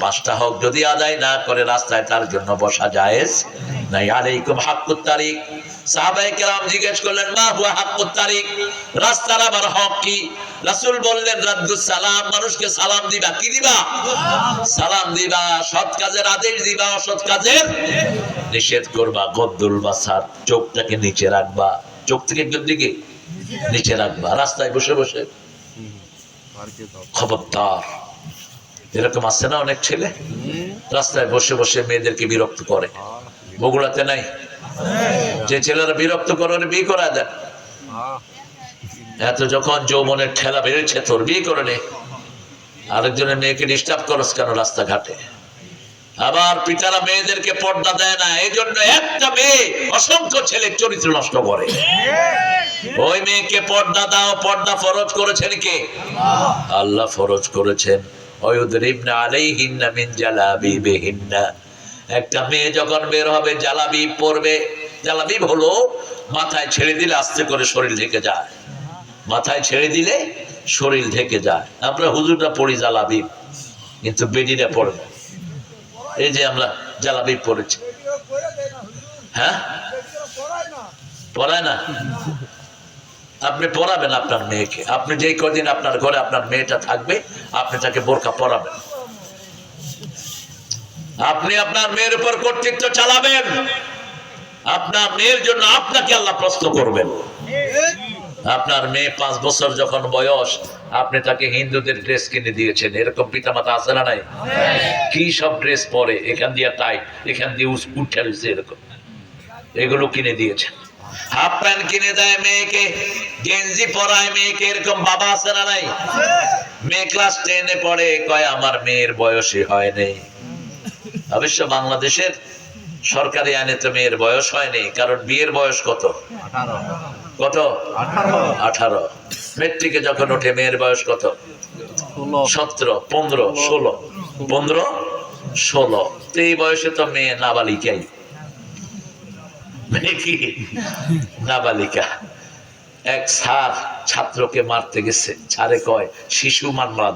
পাঁচটা হক যদি আদায় না করে রাস্তায় তার জন্য বসা জায়েজ নাই আলাইকুম হাক্কুত হুয়া অসৎ কাজের নিষেধ করবা গদ্দুল বাসার চোখটাকে নিচে রাখবা চোখ থেকে দিকে নিচে রাখবা রাস্তায় বসে বসে খবরদার এরকম আছে না অনেক ছেলে, রাস্তায় বসে বসে মেয়েদেরকে বিরক্ত করে। বগুড়াতে নাই? যে ছেলেরা বিরক্ত করে বিয়ে করা দেয় এত যখন যৌবনের ঠেলা বেড়েছে তোর বিয়ে করে নে। আরেকজনের মেয়েকে ডিস্টার্ব করস কেন রাস্তাঘাটে? আবার পিতারা মেয়েদেরকে পর্দা দেয় না এই জন্য একটা মেয়ে অসংখ্য ছেলে চরিত্র নষ্ট করে। ওই মেয়েকে পর্দা দাও, পর্দা ফরজ করেছেন কে? আল্লাহ ফরজ করেছেন। ওয়ুদরিবনা আলাইহিন্না মিন জালাবিবিহিন্না। একটা মেয়ে যখন বের হবে জালাবিব পরবে। জালাবিব হলো মাথায় ছেড়ে দিলে আস্তে করে শরীর ঢেকে যায়। মাথায় ছেড়ে দিলে শরীর ঢেকে যায়। আমরা হুজুরটা পড়ি জালাবিব কিন্তু বেডিরা পড়ে না। এই যে আমরা জালাবিব পড়েছি। হ্যাঁ? পড়ায় না? আপনি পড়াবেন আপনার মেয়েকে। আপনি যেই কদিন আপনার ঘরে আপনার মেয়েটা থাকবে, আপনি তাকে বোরকা পরাবেন। আপনি আপনার মেয়ের উপর কর্তৃত্ব চালাবেন। আপনার মেয়ের জন্য আপনাকে আল্লাহ প্রশ্ন করবেন। আপনার মেয়ে পাঁচ বছর যখন বয়স, আপনি তাকে হিন্দুদের ড্রেস কিনে দিয়েছেন। এরকম পিতা মাতা আছে না নাই? কি সব ড্রেস পরে? এখান দিয়ে টাইট এখান দিয়ে উঠে এরকম। এগুলো কিনে দিয়েছেন। হাফ প্যান্ট কিনে দেয় মেয়েকে গেঞ্জি পরায় মেয়েকে এরকম বাবা আছে না নাই? মেয়ে ক্লাস টেনে পড়ে কয় আমার মেয়ের বয়সই হয় নাই। অবশ্য বাংলাদেশের সরকারি আইনে তো মেয়ের বয়স হয়নি কারণ বিয়ের বয়স কত? কত? আঠারো। মেট্রিকে যখন ওঠে মেয়ের বয়স কত? সতেরো পনেরো ষোলো। পনেরো ষোলো। তো এই বয়সে তো মেয়ে নাবালিকাই। মেয়ে কি? নাবালিকা। এক ছাত্রকে মারতে গেছে। ছাড়ে কয়, শিশু মামলা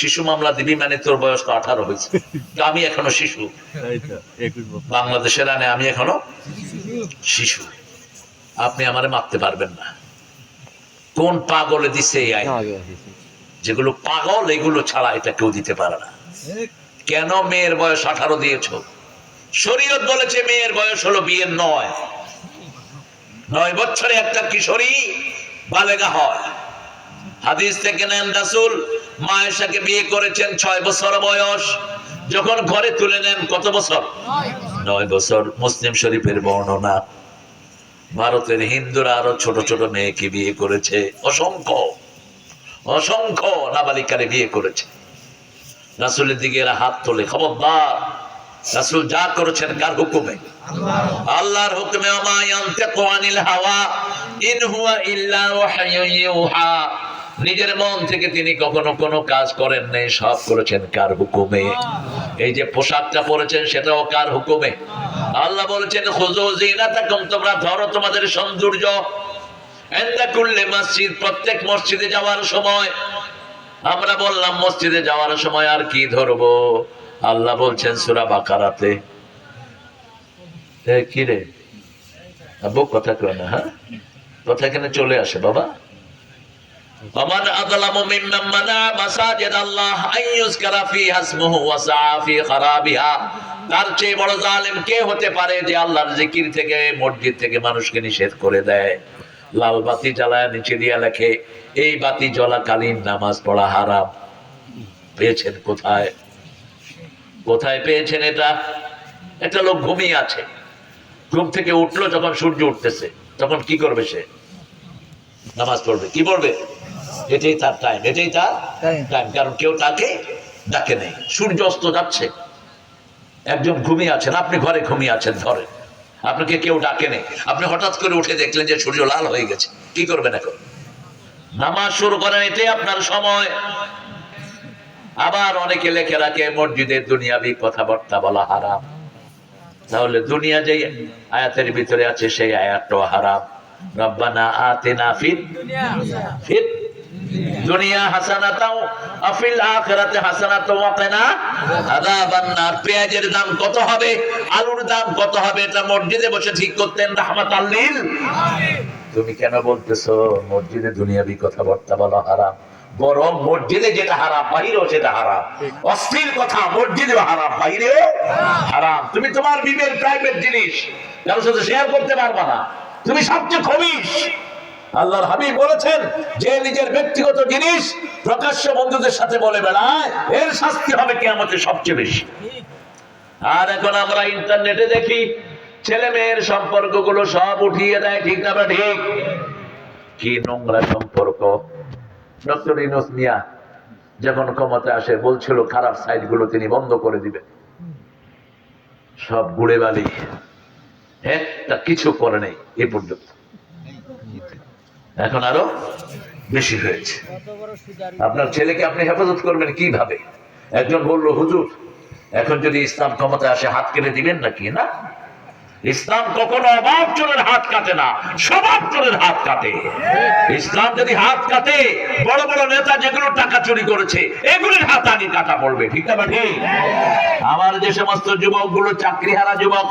শিশু মামলা দিবি মানে তোর বয়স তো আঠারো হয়েছে। আমি এখনও শিশু। বাংলাদেশের আনে আমি এখনও শিশু। আপনি আমারে মারতে পারবেন না। কোন পাগলে দিছে এই আইন? যেগুলো পাগল, এগুলো ছাড়া এটা কেউ দিতে পারে না। কেন মেয়ের বয়স আঠারো দিয়েছ? শরীয়ত বলেছে মেয়ের বয়স হলো বিয়ের নয়। নয় বছরে একটা কিশোরী বালেগা হয়। হাদিস থেকে নেন রাসুল মায়েশাকে বিয়ে করেছেন ছয় বছর বয়স। যখন ঘরে তুলে নেন কত বছর। নয় বছর। মুসলিম শরীফের বর্ণনা ভারতের হিন্দুরা আরও ছোট ছোট মেয়েকে বিয়ে করেছে। অসংখ্য অসংখ্য নাবালিকারে বিয়ে করেছে। রাসুলের দিকে এরা হাত তোলে খবরদার। রাসুল যা করেছেন কার হুকুমে? আল্লাহর হুকুমে নিজের মন থেকে তিনি কখনো কোনো কাজ করেন নাই, সব করেছেন কার হুকুমে? এই যে পোশাকটা পরেছেন, সেটাও কার হুকুমে? আল্লাহ বলেছেন জিনাতাকুম তোমরা ধরো তোমাদের সৌন্দর্য। মসজিদ, প্রত্যেক মসজিদে যাওয়ার সময়, আমরা বললাম, মসজিদে যাওয়ার সময় আর কি ধরবো? আল্লাহ বলছেন সুরা বাকারাতে এ, কি রে আব্বু কথা কয় না হ্যাঁ কথা এখানে চলে আসে বাবা ومن أظلم ممن منع مساجد الله أن يذكر فيها اسمه وسعى في خرابها তার চেয়ে বড় জালেম কে হতে পারে যে আল্লাহর জিকির থেকে মসজিদ থেকে মানুষকে নিষেধ করে দেয় লাল বাতি জ্বালায় নিচে দিয়া লেখে এই বাতি জ্বলাকালীন নামাজ পড়া হারাম পেয়েছেন কোথায় কোথায় পেয়েছেন এটা? একটা লোক ঘুমিয়ে আছে। ঘুম থেকে উঠল যখন সূর্য উঠতেছে। তখন কি করবে সে? নামাজ পড়বে। কি পড়বে? এটাই তার টাইম এটাই তার টাইম কারণ কেউ তাকে ডাকে নেই। সূর্য অস্ত যাচ্ছে। একজন ঘুমিয়ে আছেন। আপনি ঘরে ঘুমিয়ে আছেন ধরেন আপনাকে কেউ ডাকে নেই। আপনি হঠাৎ করে উঠে দেখলেন যে সূর্য লাল হয়ে গেছে। কি করবেন এখন? নামাজ শুরু করেন এটাই আপনার সময়। আবার অনেকে লেখে রাখে মসজিদের দুনিয়াবি কথাবার্তা বলা হারাম। তাহলে দুনিয়া যে আয়াতের ভিতরে আছে সেই আয়াতটাও হারাম। রব্বানা আতিনা ফিদ ফিদ দুনিয়া হাসানাতাও আফিল আখিরাতে হাসানাতুম ওয়া আযাবান নার। পেঁয়াজের দাম কত হবে? আলুর দাম কত হবে? এটা মসজিদে বসে ঠিক করতেন রাহমাতাল লিল। তুমি কেন বলতেছো মসজিদে দুনিয়াবি কথাবার্তা বলা হারাম? বরং মসজিদে যেটা হারাম বাহিরেও সেটা হারাম। অস্থির কথা মসজিদেও হারাম বাহিরেও হারাম। তুমি তোমার বিবের প্রাইভেট জিনিস কারোর সাথে শেয়ার করতে পারবা না। তুমি সবচেয়ে খবিস আল্লাহর হাবিব বলেছেন যে নিজের ব্যক্তিগত জিনিস প্রকাশ্য বন্ধুদের সাথে বলে বেড়ায় এর শাস্তি হবে কেয়ামতে সবচেয়ে বেশি। আর এখন আমরা ইন্টারনেটে দেখি ছেলে মেয়ের সম্পর্কগুলো সব উঠিয়ে দেয় ঠিক না ঠিক? কি নোংরা সম্পর্ক। ডক্টর ইনোস মিয়া যখন ক্ষমতা আসে, বলছিল খারাপ সাইডগুলো তিনি বন্ধ করে দিবেন। সব গুড়ে বালি। একটা কিছু করে নেই এ পর্যন্ত। এখন আরও বেশি হয়েছে। আপনার ছেলেকে আপনি হেফাজত করবেন কীভাবে? একজন বলল, হুজুর, এখন যদি ইসলাম ক্ষমতা আসে, হাত কেটে দিবেন নাকি, না? ইসলাম কখনো অভাব চোরের হাত কাটে না, স্বভাব চোরের হাত কাটে। ইসলাম যদি হাত কাটে, বড় বড় নেতা যেগুলো টাকা চুরি করেছে, এগুলির হাত আগে কাটা পড়বে, ঠিক ঠিক? আমার যে সমস্ত যুবকগুলো চাকরি হারা যুবক